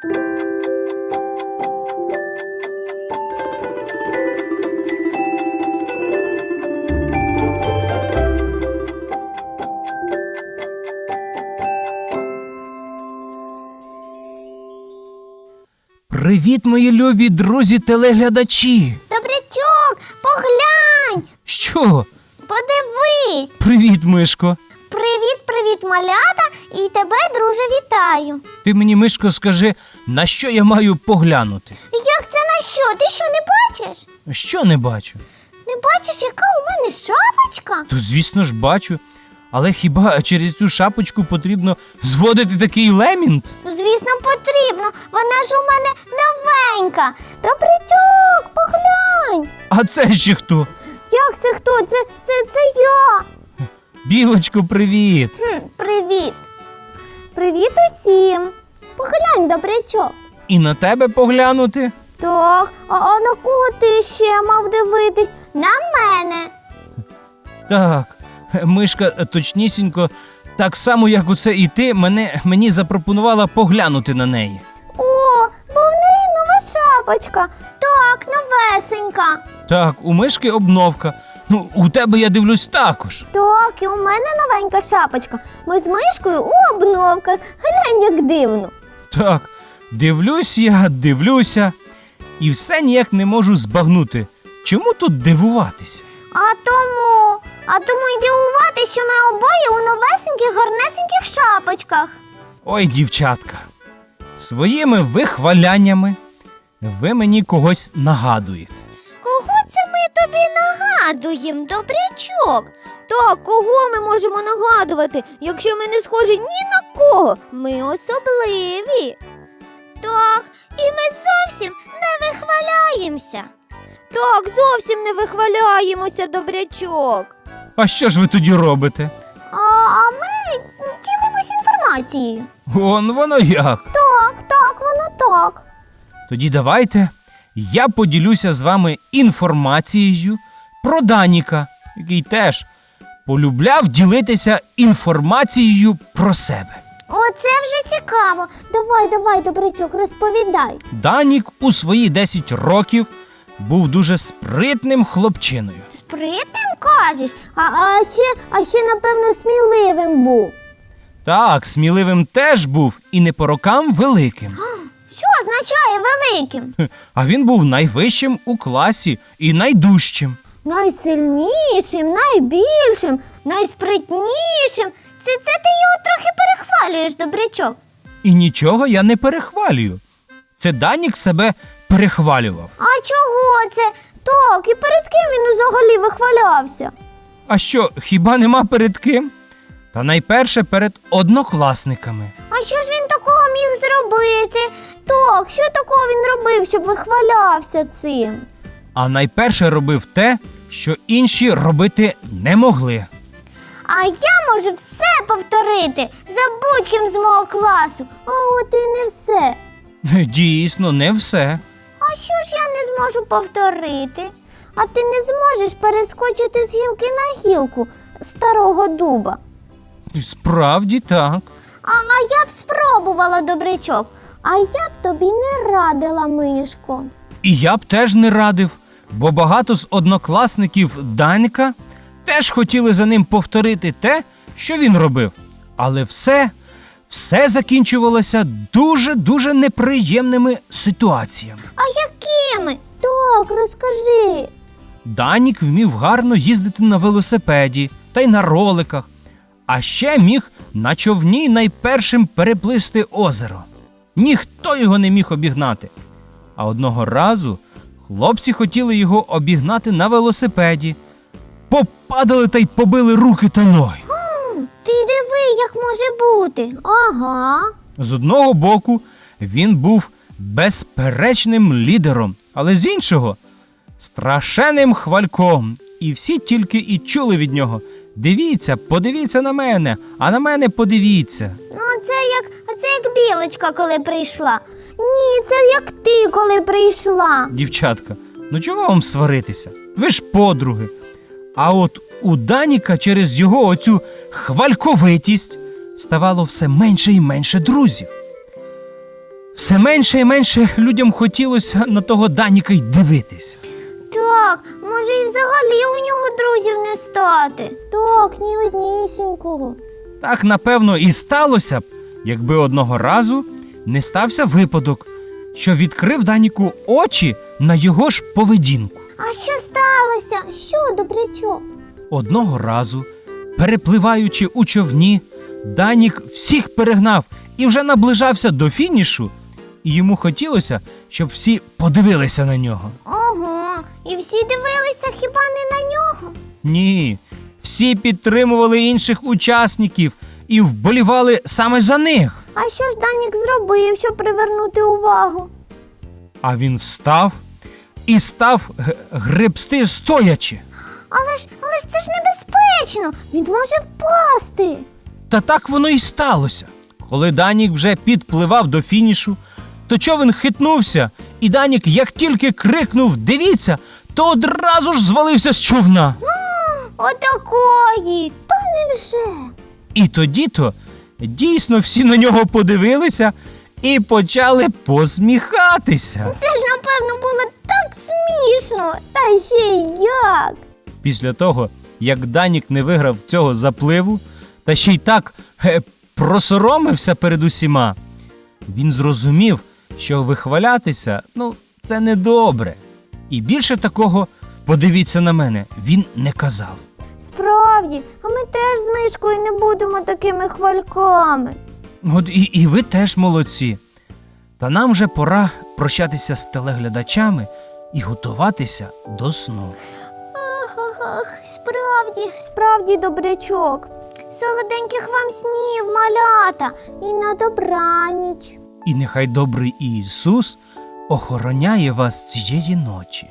Привіт, мої любі друзі телеглядачі! Добрячок, поглянь, Що? подивись. Привіт, Мишко. Привіт, привіт, малята, і тебе, друже, вітаю. Ти мені, Мишко, скажи, на що я маю поглянути? Як це на що? Ти що не бачиш? Що не бачу? Не бачиш, яка у мене шапочка? То, звісно ж, бачу. Але хіба через цю шапочку потрібно зводити такий лемінт? Ну, Звісно, потрібно. Вона ж у мене новенька. Добрячок, поглянь. А це ще хто? Як це хто? Це, це, це я. Білочко, привіт! Хм, привіт. Привіт усім. Поглянь, добрячок. І на тебе поглянути? Так, а, а на кого ти ще мав дивитись? На мене. Так, Мишка е, точнісінько, так само, як оце і ти, мене, мені запропонувала поглянути на неї. О, бо в неї нова шапочка. Так, новесенька. Так, у Мишки обновка. Ну, у тебе я дивлюсь також. Так, і у мене новенька шапочка. Ми з мишкою у обновках. Глянь, як дивно. Так, дивлюсь я, дивлюся, і все ніяк не можу збагнути. Чому тут дивуватися? А тому, а тому й дивувати, що ми обоє у новесеньких гарнесеньких шапочках. Ой, дівчатка, своїми вихваляннями ви мені когось нагадуєте. Нагадуємо, добрячок? Так, кого ми можемо нагадувати, якщо ми не схожі ні на кого? Ми особливі. Так, і ми зовсім не вихваляємося. Так, зовсім не вихваляємося, добрячок. А що ж ви тоді робите? А, а ми ділимось інформацією. Он воно як. Так, так, воно так. Тоді давайте я поділюся з вами інформацією про Даніка, який теж полюбляв ділитися інформацією про себе. Оце вже цікаво. Давай, давай, добрячок, розповідай. Данік у свої 10 років був дуже спритним хлопчиною. Спритним кажеш, а, а ще, а ще, напевно, сміливим був. Так, сміливим теж був і не по рокам великим. Що означає великим? А він був найвищим у класі і найдужчим. Найсильнішим, найбільшим, найспритнішим. Це, це ти його трохи перехвалюєш, добрячок. І нічого я не перехвалюю. Це Данік себе перехвалював. А чого це? Так, і перед ким він взагалі вихвалявся? А що, хіба нема перед ким? Та найперше перед однокласниками. А що ж він такого міг зробити? Так, що такого він робив, щоб вихвалявся цим? А найперше робив те, що інші робити не могли. А я можу все повторити за будь-ким з мого класу. А от і не все. Дійсно, не все. А що ж я не зможу повторити? А ти не зможеш перескочити з гілки на гілку старого дуба. Справді так. А, а я б спробувала, добрячок. А я б тобі не радила, Мишко. І я б теж не радив, бо багато з однокласників Данька теж хотіли за ним повторити те, що він робив. Але все, все закінчувалося дуже-дуже неприємними ситуаціями. А якими? Так, розкажи. Данік вмів гарно їздити на велосипеді та й на роликах, а ще міг на човні найпершим переплисти озеро. Ніхто його не міг обігнати. А одного разу хлопці хотіли його обігнати на велосипеді, попадали та й побили руки та ноги. Ти диви, як може бути. Ага. З одного боку він був безперечним лідером, але з іншого страшенним хвальком. І всі тільки і чули від нього. Дивіться, подивіться на мене, а на мене подивіться. Ну, це як це як білочка, коли прийшла. Ні, це як ти, коли прийшла. Дівчатка, ну чого вам сваритися? Ви ж подруги. А от у Даніка через його оцю хвальковитість ставало все менше і менше друзів. все менше і менше людям хотілося на того Даніка й дивитися. Так, може і взагалі у нього друзів не стати. Так, ні однісінького. Так, напевно, і сталося б, якби одного разу не стався випадок, що відкрив Даніку очі на його ж поведінку. А що сталося? Що, добрячок? Одного разу, перепливаючи у човні, Данік всіх перегнав і вже наближався до фінішу, і йому хотілося, щоб всі подивилися на нього. Ого, і всі дивилися хіба не на нього? Ні, всі підтримували інших учасників і вболівали саме за них. А що ж Данік зробив, щоб привернути увагу? А він встав і став г- гребсти стоячи. Але ж, але ж це ж небезпечно, він може впасти. Та так воно і сталося. Коли Данік вже підпливав до фінішу, то човен хитнувся, і Данік, як тільки крикнув Дивіться, то одразу ж звалився з човна. Отакої, то невже? І тоді то дійсно всі на нього подивилися і почали посміхатися. Це ж напевно було так смішно, та ще й як. Після того, як Данік не виграв цього запливу, та ще й так е, просоромився перед усіма, він зрозумів, що вихвалятися ну, це недобре. І більше такого, подивіться на мене, він не казав. Справді, а ми теж з мишкою не будемо такими хвальками. От і, і ви теж молодці. Та нам вже пора прощатися з телеглядачами і готуватися до сну. Ах, ах, ах, справді, справді добрячок. Солоденьких вам снів, малята, і на добраніч. І нехай добрий Ісус охороняє вас цієї ночі.